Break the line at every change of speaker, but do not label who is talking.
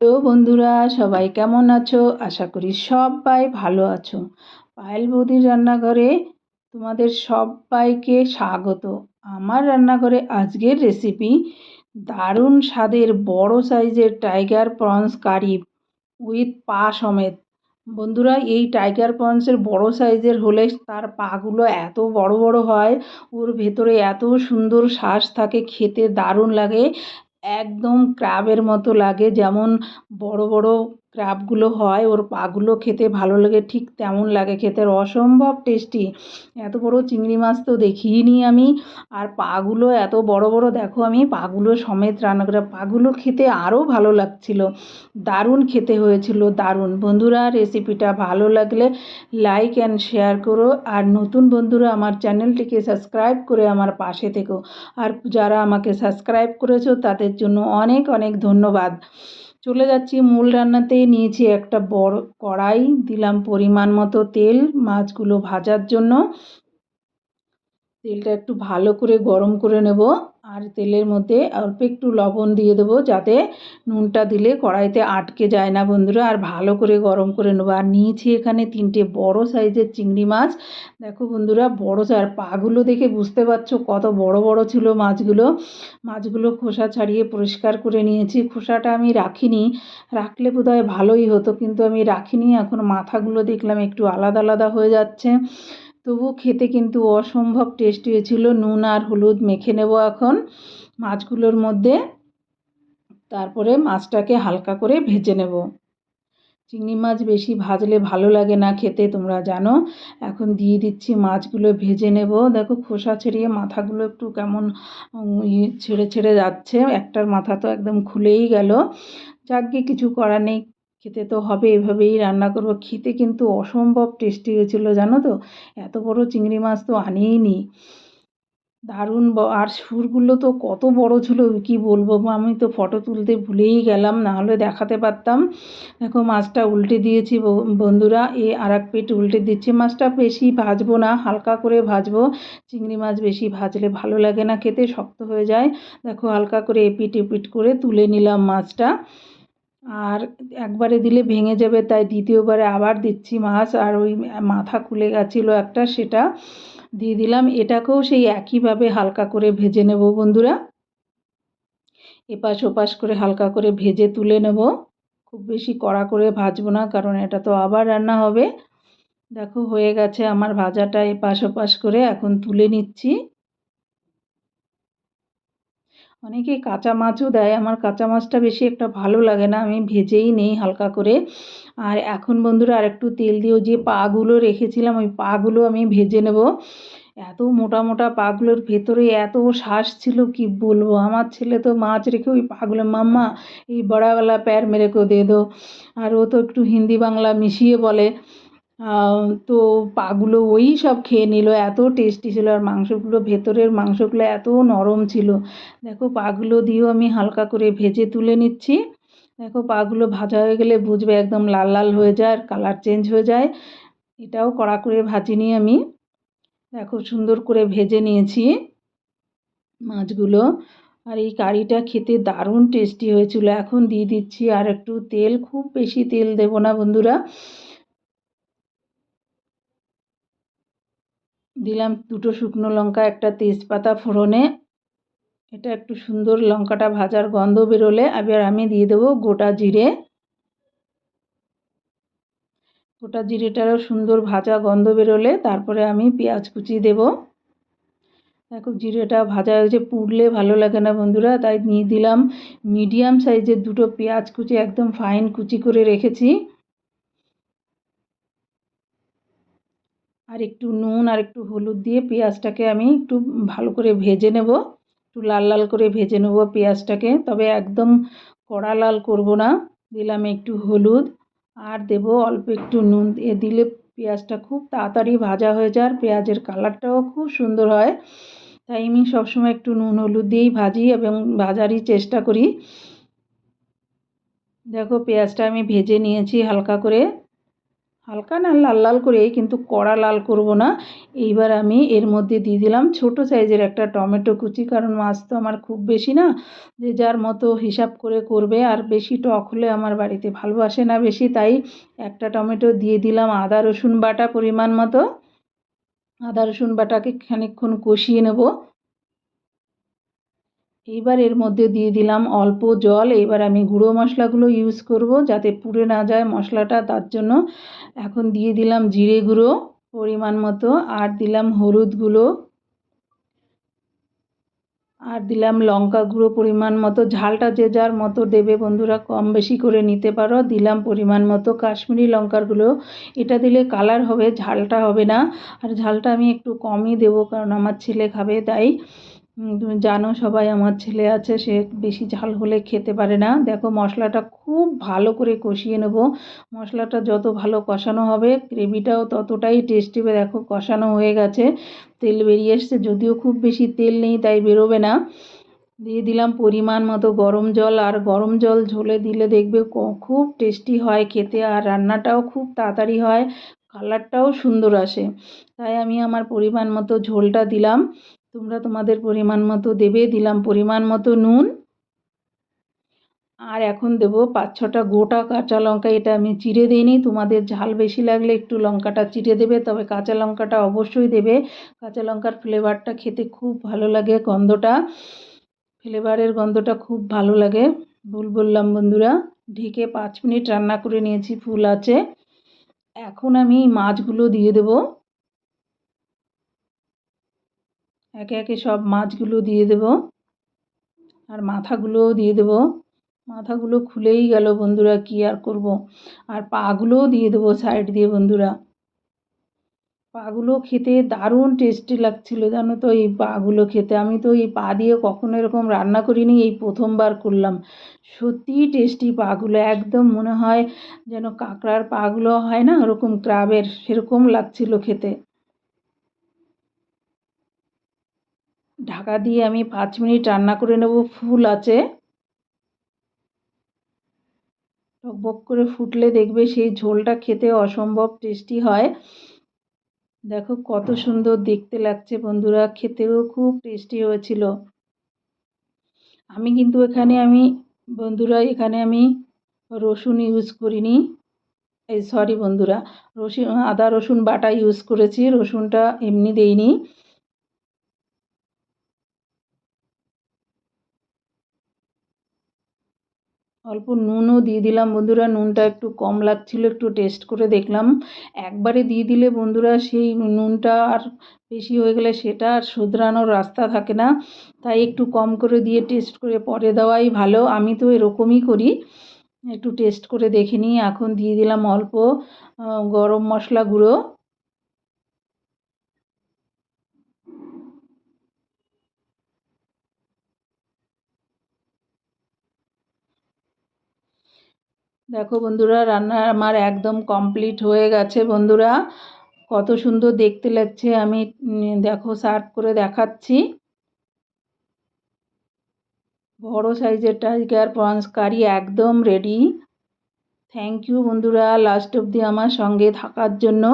তো বন্ধুরা, সবাই কেমন আছো? আশা করি সবাই ভালো আছো। পায়েল বৌদির রান্নাঘরে তোমাদের সবাইকে স্বাগত। আমার রান্নাঘরে আজকের রেসিপি দারুণ স্বাদের বড় সাইজের টাইগার প্রনস কারি উইথ পা সমেত। বন্ধুরা, এই টাইগার প্রনসের বড় সাইজের হলে তার পাগুলো এত বড় বড় হয়, ওর ভেতরে এত সুন্দর শ্বাস থাকে, খেতে দারুণ লাগে। একদম ক্রাবের মতো লাগে যেমন বড়ো বড় ক্র্যাবগুলো হয়, ওর পাগুলো খেতে ভালো লাগে, ঠিক তেমন লাগে খেতে। অসম্ভব টেস্টি। এত বড় চিংড়ি মাছ তো দেখিনি আমি। আর পাগুলো এত বড় বড়, দেখো আমি, পাগুলো সমেত রান্না করে, পাগুলো খেতে আরও ভালো লাগছিল। দারুণ খেতে হয়েছিল, দারুণ। বন্ধুরা রেসিপিটা ভালো লাগলে লাইক অ্যান্ড শেয়ার করো। আর নতুন বন্ধুরা, আমার চ্যানেলটিকে সাবস্ক্রাইব করে আমার পাশে থেকো। আর যারা আমাকে সাবস্ক্রাইব করেছ, তাদের জন্য অনেক অনেক ধন্যবাদ। চলে যাচ্ছি মূল রান্নাতে। নিয়েছি একটা বড় কড়াই, দিলাম পরিমাণ মতো তেল মাছগুলো ভাজার জন্য। তেলটা একটু ভালো করে গরম করে নেব। আর তেলের মধ্যে অল্প একটু লবণ দিয়ে দেবো যাতে নুনটা দিলে কড়াইতে আটকে যায় না বন্ধুরা। আর ভালো করে গরম করে নেব। আর নিয়েছি এখানে তিনটে বড় সাইজের চিংড়ি মাছ। দেখো বন্ধুরা, বড় আর পাগুলো দেখে বুঝতে পারছ কত বড় বড় ছিল মাছগুলো। মাছগুলো খোসা ছাড়িয়ে পরিষ্কার করে নিয়েছি। খোসাটা আমি রাখিনি। রাখলে বোধহয় ভালোই হতো, কিন্তু আমি রাখিনি। এখন মাথাগুলো দেখলাম একটু আলাদা আলাদা হয়ে যাচ্ছে। তবু খেতে কিন্তু অসম্ভব টেস্টি হয়েছিল। নুন আর হলুদ মেখে নেব এখন মাছগুলোর মধ্যে। তারপরে মাছটাকে হালকা করে ভেজে নেব। চিংড়ি মাছ বেশি ভাজলে ভালো লাগে না খেতে, তোমরা জানো। এখন দিয়ে দিচ্ছি মাছগুলো, ভেজে নেব। দেখো খোসা ছেড়িয়ে মাথাগুলো একটু কেমন ইয়ে ছেড়ে ছেড়ে যাচ্ছে। একটার মাথা তো একদম খুলেই গেল। যাকে কিছু করার নেই। খেতে তো হবে, এভাবেই রান্না করব। খেতে কিন্তু অসম্ভব টেস্টি হয়েছিলো, জানো তো? এত বড় চিংড়ি মাছ তো আনিই দারুণ আর সুরগুলো তো কত বড় ছিল, কি বলব আমি তো ফটো তুলতে ভুলেই গেলাম নাহলে দেখাতে পারতাম। দেখো মাছটা উল্টে দিয়েছি বন্ধুরা, এ আর এক পেট উল্টে দিচ্ছি। মাছটা বেশি ভাজবো না, হালকা করে ভাজবো। চিংড়ি মাছ বেশি ভাজলে ভালো লাগে না খেতে, শক্ত হয়ে যায়। দেখো হালকা করে এপিট এপিট করে তুলে নিলাম মাছটা। আর একবারে দিলে ভেঙে যাবে, তাই দ্বিতীয়বারে আবার দিচ্ছি মাছ। আর ওই মাথা খুলে গেছিল একটা, সেটা দিয়ে দিলাম। এটাকেও সেই একইভাবে হালকা করে ভেজে নেব বন্ধুরা। এপাশ ওপাশ করে হালকা করে ভেজে তুলে নেব। খুব বেশি কড়া করে ভাজবো না, কারণ এটা তো আবার রান্না হবে। দেখো হয়ে গেছে আমার ভাজাটা এপাশ ওপাশ করে, এখন তুলে নিচ্ছি। অনেকে কাঁচা মাছও দেয়। আমার কাঁচা মাছটা বেশি একটা ভালো লাগে না, আমি ভেজেই নেই হালকা করে। আর এখন বন্ধুরা আর একটু তেল দিয়েও যে পাগুলো রেখেছিলাম, ওই পাগুলো আমি ভেজে নেব। এত মোটা মোটা পাগুলোর ভেতরে এত শ্বাস ছিল, কি বলব? আমার ছেলে তো মাছ রেখে ওই পাগুলো, মাম্মা, এই বড়াওয়ালা প্যার মেরে কেউ দিয়ে দো। আর ও তো একটু হিন্দি বাংলা মিশিয়ে বলে। তো পাগুলো ওই সব খেয়ে নিল, এত টেস্টি ছিল। আর মাংসগুলো, ভেতরের মাংসগুলো এত নরম ছিল। দেখো, পাগুলো দিয়েও আমি হালকা করে ভেজে তুলে নিচ্ছি। দেখো, পাগুলো ভাজা হয়ে গেলে বুঝবে একদম লাল লাল হয়ে যায় আর কালার চেঞ্জ হয়ে যায়। এটাও কড়া করে ভাজিনি আমি। দেখো, সুন্দর করে ভেজে নিয়েছি মাছগুলো। আর এই কারিটা খেতে দারুণ টেস্টি হয়েছিল। এখন দিয়ে দিচ্ছি আর একটু তেল, খুব বেশি তেল দেব না বন্ধুরা। দিলাম দুটো শুকনো লঙ্কা, একটা তেজপাতা ফোড়নে। এটা একটু সুন্দর লঙ্কাটা ভাজার গন্ধ বেরোলে, এবার আমি দিয়ে দেবো গোটা জিরে। গোটা জিরেটারও সুন্দর ভাজা গন্ধ বেরোলে, তারপরে আমি পেঁয়াজ কুচি দেব। দেখো জিরেটা ভাজা হয়েছে পুড়লে ভালো লাগে না বন্ধুরা, তাই নিয়ে দিলাম। মিডিয়াম সাইজের দুটো পেঁয়াজ কুচি, একদম ফাইন কুচি করে রেখেছি। আর একটু নুন আর একটু হলুদ দিয়ে পেঁয়াজটাকে আমি একটু ভালো করে ভেজে নেব। একটু লাল লাল করে ভেজে নেব পেঁয়াজটাকে। তবে একদম কড়া লাল করব না। দিলাম একটু হলুদ আর দেব অল্প একটু নুন। দিয়ে দিলে পেঁয়াজটা খুব তাড়াতাড়ি ভাজা হয়ে যায় আর পেঁয়াজের কালারটাও খুব সুন্দর হয়। তাই আমি সবসময় একটু নুন হলুদ দিয়েই ভাজি এবং ভাজারই চেষ্টা করি। দেখো পেঁয়াজটা আমি ভেজে নিয়েছি হালকা করে। হালকা না লাল লাল করে কিন্তু কড়া লাল করব না। এইবার আমি এর মধ্যে দিয়ে দিলাম ছোট সাইজের একটা টমেটো কুচি, কারণ মাছ তো আমার খুব বেশি না। যে যার মতো হিসাব করে করবে, আর বেশি টক হলে আমার বাড়িতে ভালোবাসে না বেশি, তাই একটা টমেটো দিয়ে দিলাম আদা, রসুন বাটা পরিমাণ মতো। আদা, রসুন বাটাকে খানিকক্ষণ কষিয়ে নেব। এইবার এর মধ্যে দিয়ে দিলাম অল্প জল। এবার আমি গুঁড়ো মশলাগুলো ইউজ করব যাতে পুড়ে না যায় মশলাটা। তার জন্য এখন দিয়ে দিলাম জিরে গুঁড়ো পরিমাণ মতো আর দিলাম হলুদ গুঁড়ো। আর দিলাম লঙ্কা গুঁড়ো পরিমাণ মতো। ঝালটা যে যার মতো দেবে বন্ধুরা, কম বেশি করে নিতে পারো। দিলাম পরিমাণ মতো কাশ্মীরি লঙ্কার গুঁড়ো। এটা দিলে কালার হবে, ঝালটা হবে না। আর ঝালটা আমি একটু কমই দেবো কারণ আমার ছেলে খাবে, তাই তুমি জানো সবাই আমার ছেলে আছে, সে বেশি ঝাল হলে খেতে পারে না। দেখো, মশলাটা খুব ভালো করে কষিয়ে নেব। মশলাটা যত ভালো কষানো হবে, গ্রেভিটাও ততটাই টেস্টি দেখো, কষানো হয়ে গেছে, তেল বেরিয়ে এসছে। যদিও খুব বেশি তেল নেই, তাই বেরোবে না। দিয়ে দিলাম পরিমাণ মতো গরম জল, আর গরম জল ঝোলে দিলে দেখবে খুব টেস্টি হয় খেতে, আর রান্নাটাও খুব তাড়াতাড়ি হয়। কালারটাও সুন্দর আসে। তাই আমি আমার পরিমাণ মতো ঝোলটা দিলাম। তোমরা তোমাদের পরিমাণ মতো দেবে, দিলাম পরিমাণ মতো নুন। আর এখন দেব পাঁচ ছটা গোটা কাঁচা লঙ্কা, এটা আমি চিড়ে দিইনি, তোমাদের ঝাল বেশি লাগলে একটু লঙ্কাটা চিড়ে দেবে, তবে কাঁচা লঙ্কাটা অবশ্যই দেবে। কাঁচা লঙ্কার ফ্লেভারটা খেতে খুব ভালো লাগে গন্ধটা ফ্লেভারের গন্ধটা খুব ভালো লাগে। ভুল বললাম বন্ধুরা, ঢেকে পাঁচ মিনিট রান্না করে নিয়েছি, ফুল আছে। এখন আমি মাছগুলো দিয়ে দেবো। একে একে সব মাছগুলো দিয়ে দেব। আর মাথাগুলোও দিয়ে দেব। মাথাগুলো খুলেই গেল বন্ধুরা, কি আর করব? আর পাগুলোও দিয়ে দেবো সাইড দিয়ে বন্ধুরা। পাগুলো খেতে দারুণ টেস্টি লাগছিল জানো তো এই পাগুলো খেতে। আমি তো এই পা দিয়ে কখনো এরকম রান্না করিনি, এই প্রথমবার করলাম। সত্যিই টেস্টি পাগুলো, একদম মনে হয় যেন কাঁকড়ার পাগুলো হয় না, ওরকম ক্রাবের সেরকম লাগছিল খেতে। ঢাকা দিয়ে আমি পাঁচ মিনিট রান্না করে নেব, ফুল আছে। টকবক করে ফুটলে দেখবে সেই ঝোলটা খেতে অসম্ভব টেস্টি হয়। দেখো কত সুন্দর দেখতে লাগছে বন্ধুরা, খেতেও খুব টেস্টি হয়েছিল। আমি কিন্তু এখানে আমি, বন্ধুরা এখানে আমি রসুন ইউজ করিনি। এই সরি বন্ধুরা, রসুন, আদা রসুন বাটা ইউজ করেছি, রসুনটা এমনি দেইনি। অল্প নুনও দিয়ে দিলাম। বন্ধুরা, নুনটা একটু কম লাগছিল, একটু টেস্ট করে দেখলাম। একবারে দিয়ে দিলে বন্ধুরা, সেই নুনটা আর বেশি হয়ে গেলে সেটা আর শুধরানোর রাস্তা থাকে না। তাই একটু কম করে দিয়ে টেস্ট করে পরে দেওয়াই ভালো। আমি তো এরকমই করি। একটু টেস্ট করে দেখে নিই। এখন দিয়ে দিলাম অল্প গরম মশলা গুঁড়ো। দেখো বন্ধুরা, রান্না আমার একদম কমপ্লিট হয়ে গেছে বন্ধুরা। কত সুন্দর দেখতে লাগছে, আমি দেখো সার্ভ করে দেখাচ্ছি। বড় সাইজের টাইগার প্রন্স কারি একদম রেডি থ্যাংক ইউ বন্ধুরা লাস্ট অব্দি আমার সঙ্গে থাকার জন্য।